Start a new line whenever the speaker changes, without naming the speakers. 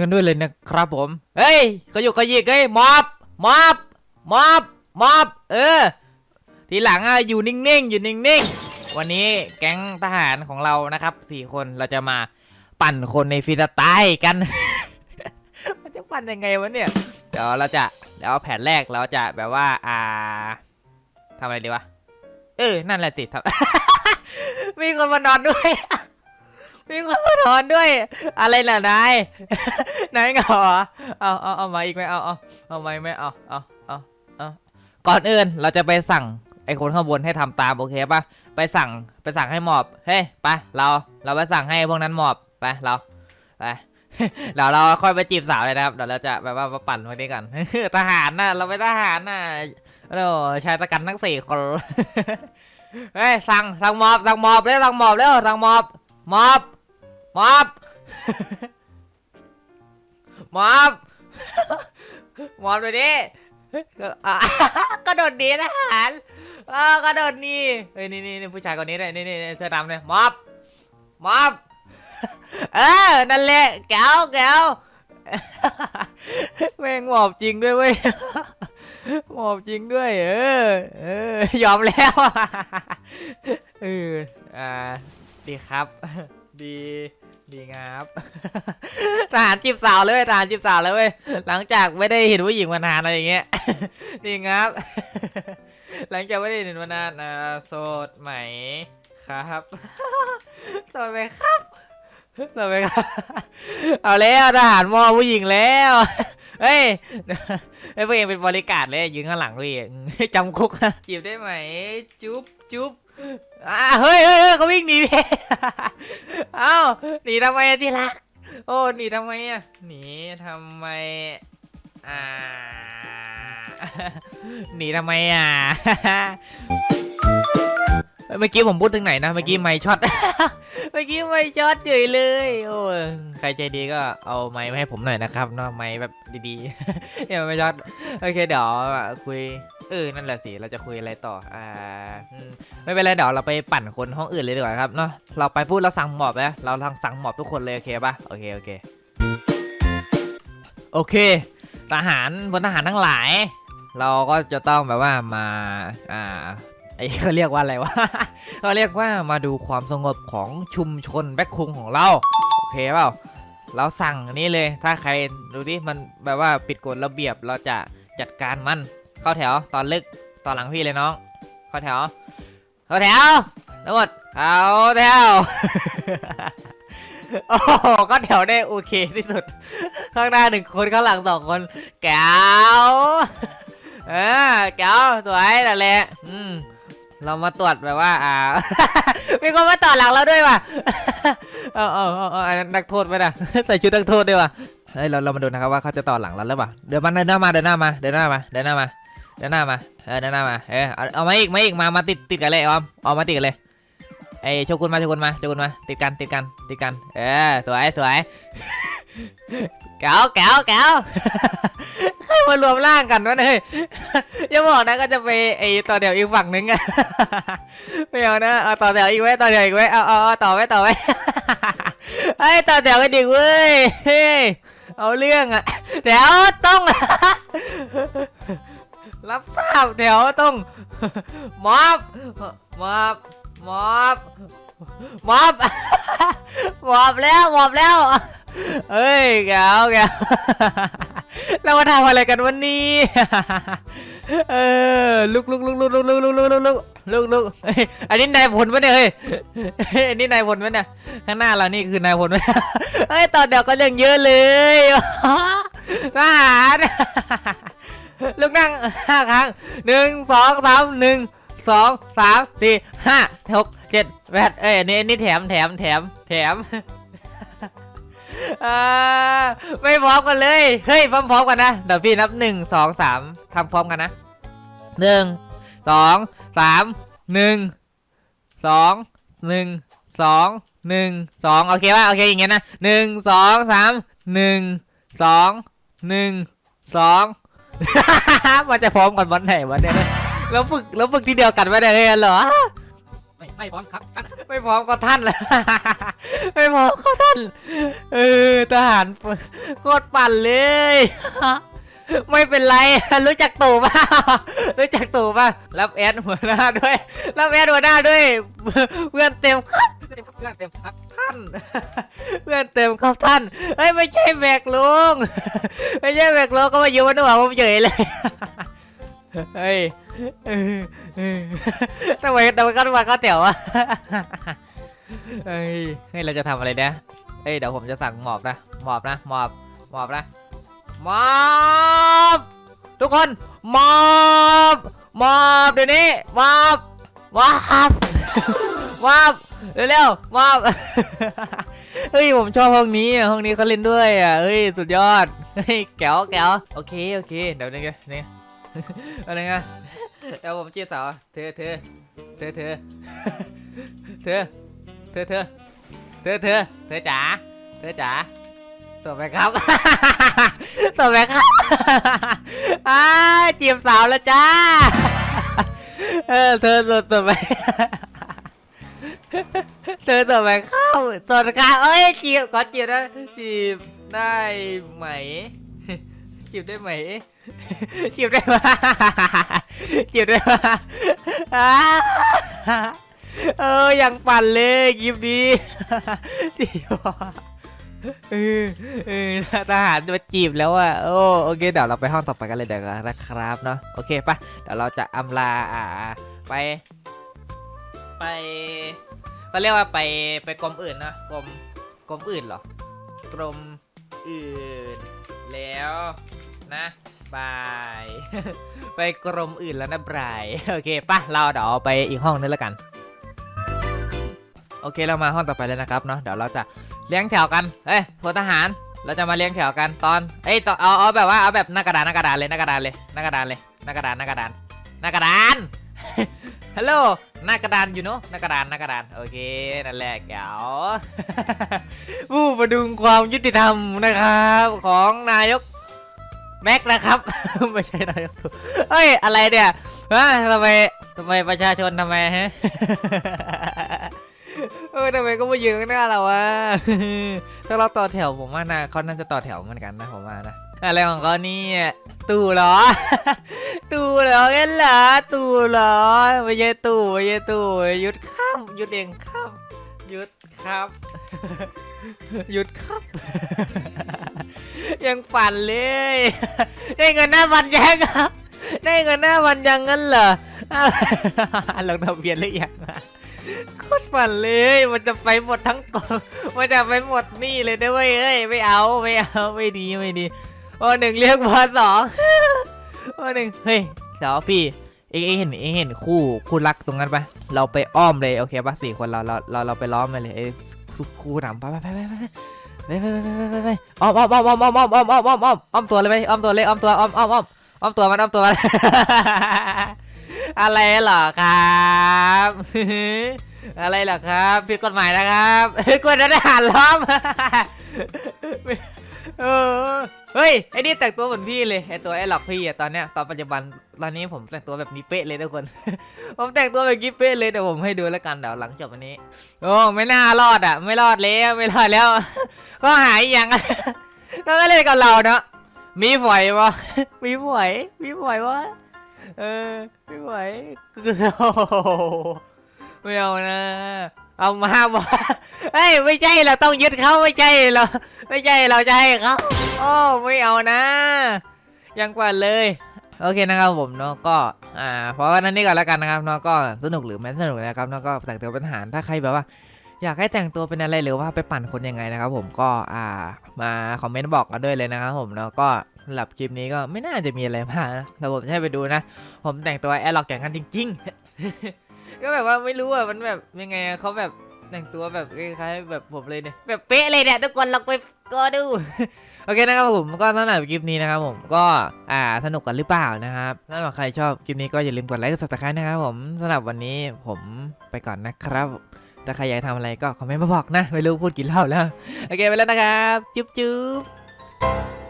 กันด้วยเลยนะครับผม เฮ้ยเขาอยู่เขายิกเฮ้ยมอบมอบมอบมอบเออ ทีหลังอะอยู่นิ่งๆ อยู่นิ่งๆ วันนี้แก๊งทหารของเรานะครับสี่คนเราจะมาปั่นคนในฟรีสไตล์กัน มันจะปั่นยังไงวะเนี่ย เดี๋ยวเราจะเดี๋ยวแผนแรกเราจะแบบว่า อ่าทำอะไรดีวะ เออ นั่นแหละสิทำมีคนมานอนด้วย มีคนมานอนด้วย อะไรล่ะนาย นายเหงาเหรอเอาเอาเอามาอีกไหมเอาเอาเอาไหมไหมเอาเอาเอาเอาก่อนอื่นเราจะไปสั่งไอ้คนข้างบนให้ทำตามโอเคปะไปสั่งไปสั่งให้หมอบ เฮ้ยไปเราเราไปสั่งให้พวกนั้นหมอบไปเราไปเดี๋ยวเราค่อยไปจีบสาวเลยนะครับเดี๋ยวเราจะแบบว่ามาปั่นพวกนี้กันทหารน่ะ เราไปทหารน่ะโอ้ชายตะกันทั้งสี่คนเฮ้ยสั่งสั่งหมอบสั่งหมอบเร็วสั่งหมอบเร็วสั่งหมอบหมอบ มอบมอบมอบเลยดิกระโดดดีทหารอ่ากระโดดนี่เฮ้ยนี่นี่ผู้ชายคนนี้เลยนี่นี่เสื้อดำเลยมอบมอบเออนั่นแหละแก้วแก้วแม่งหมอบจริงด้วยเว้ยหมอบจริงด้วย เออเออยอมแล้วเอออ่าดีครับ ดี ดีครับทหารจีบสาวเลยทหารจีบสาวเลยเว้ยหลังจากไม่ได้เห็นผู้หญิงมานานอะไรอย่างเงี้ยดีครับ หลังจากไม่ได้เห็นมานานอ่าโสดไหมครับโสดไหมครับโสดไหมครับเอาแล้วทหารมอผู้หญิงแล้วเฮ้ยไอ้พวกเองเป็นบริการเลยยืนข้างหลังพี่จำคุกจีบได้ไหม จุ๊บจุ๊บอ่าเฮ้ยเฮ้ยเฮ้ยเขาวิ่งหนีพี่ เอ้าหนีทำไมอะที่รัก โอ้หนีทำไมอะหนีทำไมอ่า หนีทำไมอะ เมื่อกี้ผมพูดถึงไหนนะ เมื่อกี้ไม่ช็อต เมื่อกี้ไม่ช็อตเฉยเลย โอ้ยใครใจดีก็เอาไม้มาให้ผมหน่อยนะครับเนาะไม้แบบดีๆอย่าไม่ช็อต โอเคเดี๋ยวคุย เออ นั่นแหละสิ เราจะคุยอะไรต่อ อ่า ไม่เป็นไรเดี๋ยวเราไปปั่นคนห้องอื่นเลยดีกว่าครับเนาะ เราไปพูดเราสั่งหมอบนะเราทางสั่งหมอบทุกคนเลยโอเคปะโอเคโอเค โอเค ทหารพลทหารทั้งหลาย เราก็จะต้องแบบว่ามา อ่า อ้เขาเรียกว่าอะไรวะเขาเรียกว่ามาดูความสงบของชุมชนแบ็คคุงของเรา โอเคเปล่า เราสั่งนี้เลย ถ้าใครดูดิ มันแบบว่าผิดกฎระเบียบ เราจะจัดการมัน เข้าแถว ตอนลึก ตอนหลังพี่เลยน้อง เข้าแถว เข้าแถว ทั้งหมด เข้าแถวโอ้โหก็แถวได้โอเคที่สุด ข้างหน้าหนึ่งคนข้างหลังสองคน แก้วเออแก้วสวยนั่นแหละอืม เรามาตรวจแบบว่า อ่า มีคนมาต่อหลังเราด้วยว่ะ เอาเอาเอาเอาอันนั้นนักโทษไปนะ ใส่ชุดนักโทษด้วยว่ะ เฮ้ยเราเรามาดูนะครับว่าเขาจะต่อหลังเราหรือเปล่า เดินมาเดินหน้ามาเดินหน้ามาเดินหน้ามาเดินหน้ามาเดินหน้ามา เออเดินหน้ามา เออเอาเอามาอีกมาอีกมา มาติดติดกันเลยออมเอามาติดกันเลยไอโชกุนมาโชกุนมาโชกุนมา ติดกันติดกันติดกัน เออสวยสวยแก้วแก้วแก้ว มารวมร่างกันวะเนี่ยอย่าบอกนะก็จะไปไอต่อเดี๋ยวอีกฝั่งนึงอะไม่เอานะเอาต่อแถวอีกไว้ต่อแถวอีกไว้เอาเอาเอาต่อไว้ต่อไว้ไอ้ยต่อแถวกันดีเว้ยเฮ้ยเอาเรื่องอะแถวต้อง รับทราบแถวต้องมอบมอบมอบมอบมอบแล้วมอบแล้วเอ้ยแกวแกว เรามาทำอะไรกันวันนี้เออลุกลุกลุกลุกลุกลุกลุกลุกลุกลุกลุกลุกอันนี้นายพลปะเนี่ยเฮ้ยอันนี้นายพลปะเนี่ยข้างหน้าเรานี่คือนายพลปะเฮ้ยตอนเดียวก็ยังเยอะเลยทหารลูกนั่งห้าครั้งหนึ่งสองสามหนึ่งสองสามสี่ห้าหกเจ็ดแปดเอ้ยอันนี้อันนี้แถมแถมแถมแถม อ่าไม่พร้อมกันเลย เฮ้ยพร้อมๆกันนะ เดี๋ยวพี่นับหนึ่งสองสามทำพร้อมกันนะหนึ่งสองสามหนึ่งสองหนึ่งสองหนึ่งสองโอเคป่ะโอเคอย่างเงี้ยนะหนึ่งสองสามหนึ่งสองหนึ่งสองมันจะพร้อมกันวันไหนวันเนี้ยเราฝึกเราฝึกทีเดียวกันไม่ได้เลยเหรอไม่ไม่พร้อมครับท่านไม่พร้อมก็ท่านแหละ ไม่พร้อมก็ท่านเออทหารโคตรปั่นเลยไม่เป็นไร รู้จักตู่ป่ะ รู้จักตู่ป่ะ รับแอดหัวหน้าด้วย รับแอดหัวหน้าด้วย เพื่อนเต็มครับเพื่อนเต็มครับท่าน เพื่อนเต็มครับท่าน เฮ้ยไม่ใช่แบกลุง ไม่ใช่แบกลุงก็มาอยู่บนหัวผมเฉยเลย เฮ้ยเออเออทำไมทำไมก็มาก็เตี๋ยวอะ เฮ้ยเฮ้ยเราจะทำอะไรนะเอ้ยเดี๋ยวผมจะสั่งหมอบนะหมอบนะหมอบหมอบนะหมอบทุกคนหมอบหมอบเดี๋ยวนี้หมอบหมอบหมอบเร็วๆหมอบเฮ้ยผมชอบห้องนี้อะห้องนี้เขาเล่นด้วยอะเฮ้ยสุดยอดเฮ้ยแก้วแก้วโอเคโอเคเดี๋ยวนี่ไงนี่อะไรเงี้ยเดี๋ยวผมจีบสาวเธอเธอเธอเธอเธอ เธอเธอเธอเธอเธอจ๋าเธอจ๋าสวัสดีครับสวัสดีครับอ้าจีบสาวแล้วจ้า เออเธอสดสดไปเธอสดไปเข้าสดกันเอ้ยจีบขอจีบนะจีบได้ไหม จีบได้ไหม จีบได้ไหมจีบได้ไหมอ่า เอออยังปั่นเลยกิฟดีจีบเออเออทหารมาจีบแล้วอะโอ้โอเคเดี๋ยวเราไปห้องต่อไปกันเลยเดี๋ยวนะครับเนาะโอเคปะเดี๋ยวเราจะอำลาอ่าไป ไปเขาเรียกว่าไปไปกรมอื่นนะกรมกรมอื่นเหรอกรมอื่นแล้วนะบายไปกรมอื่นแล้วนะบายโอเคปะเราเดี๋ยวไปอีกห้องนึงแล้วกัน โอเคเรามาห้องต่อไปเลยนะครับเนาะเดี๋ยวเราจะเลี้ยงแถวกันเอ้ยพลทหารเราจะมาเลี้ยงแถวกันตอนเอ้ยตอนเอาเอาแบบว่าเอาแบบหน้ากระดานหน้ากระดานเลยหน้ากระดานเลยหน้ากระดานเลยหน้ากระดานหน้ากระดานหน้ากระดานฮัลโหลหน้ากระดานอยู่เนาะหน้ากระดานหน้ากระดานโอเคนั่นแหละแก้วผู้ประดุงความยุติธรรมนะครับของนายกแม็กนะครับ ไม่ใช่นายกเอ้ยอะไรเนี่ยฮะทำไมทำไมประชาชนทำไมฮะ ทำไมก็มายืนข้างหน้าเราวะ ถ้าเราต่อแถวผมว่านะเขาน่าจะต่อแถวเหมือนกันนะผมว่านะ อะไรของเขาเนี่ยตู่เหรอ ตู่เหรอกันเหรอตู่เหรอไม่ใช่ตู่ไม่ใช่ตู่หยุดข้ามหยุดเองข้ามหยุดครับ หยุดครับ ยังปั่นเลย ได้เงินหน้าวันยังครับ ได้เงินหน้าวันยังงั้นเหรอลงทะเบียนหรือยัง ตรปั่นเลย มันจะไปหมดทั้งกองมันจะไปหมดนี่เลยนะเว้ยเอ้ยไม่เอาไม่เอาไม่ดีไม่ดีโอ้หนึ่งเรียกพอสองโอ้หนึ่งเฮ้ยเดี๋ยวพี่เองเองเห็นเองเห็นคู่คู่รักตรงนั้นปะเราไปอ้อมเลยโอเคปะสี่คนเราเราเราเราไปล้อมไปเลยไอ้คู่หนำไปไปไปไปไปไปไปไปไปไปไปอ้อมอ้อมอ้อมอ้อมอ้อมอ้อมอ้อมอ้อมอ้อมอ้อมอ้อมตัวเลยไหมอ้อมตัวเลยอ้อมตัวอ้อมอ้อมอ้อมอ้อมตัวมันอ้อมตัวมันอะไรหรอครับ อะไรเหรอครับผิดกฎหมายนะครับกฎทหารล้อมเออเฮ้ยไอ้นี่แต่งตัวเหมือนพี่เลยไอ้ตัวไอ้หลอกพี่อะตอนเนี้ยตอนปัจจุบันตอนนี้ผมแต่งตัวแบบนี้เป๊ะเลยทุกคน ผมแต่งตัวแบบนี้เป๊ะเลยเดี๋ยวผมให้ดูแล้วกันเดี๋ยวหลังจบวันนี้ โอ้ไม่น่ารอดอะ ไม่รอดแล้วไม่รอดแล้วก็หายอย่างก็เล่นกับเราเนาะมีฝอยวะมีฝอยมีฝอยวะเออมีฝอยโอ้ ไม่เอานะ เอามาบอกเฮ้ยไม่ใช่เราต้องยึดเขาไม่ใช่เราไม่ใช่เราจะให้เขาโอ้ไม่เอานะ ยังกว่าเลย โอเคนะครับผมเนาะก็อ่าเพราะว่านั้นนี่ก่อนแล้วกันนะครับเนาะก็สนุกหรือไม่สนุกนะครับเนาะก็แต่งตัวเป็นทหารถ้าใครแบบว่า อยากให้แต่งตัวเป็นอะไรหรือว่าไปปั่นคนยังไงนะครับ ผมก็อ่ามาคอมเมนต์บอกกันด้วยเลยนะครับผมเนาะก็สำหรับคลิปนี้ก็ไม่น่าจะมีอะไรมากนะแต่ผมจะให้ไปดูนะ ผมแต่งตัวแอร์ล็อกอย่งนั้นจริง ๆ ก็แบบว่าไม่รู้อะมันแบบยังไงอะเขาแบบแต่งตัวแบบคล้ายๆแบบผมเลยเนี่ยแบบเป๊ะเลยเนี่ยทุกคนลองไปก็ดู โอเคนะครับผมก็สำหรับคลิปนี้นะครับผมก็อ่าสนุกกันหรือเปล่านะครับถ้าใครชอบคลิปนี้ก็อย่าลืมกดไลค์กด subscribe นะครับผมสำหรับวันนี้ผมไปก่อนนะครับถ้าใครอยากทำอะไรก็คอมเมนต์มาบอกนะ ไม่รู้พูดกี่รอบแล้ว โอเคไปแล้วนะครับ จุ๊บจุ๊บ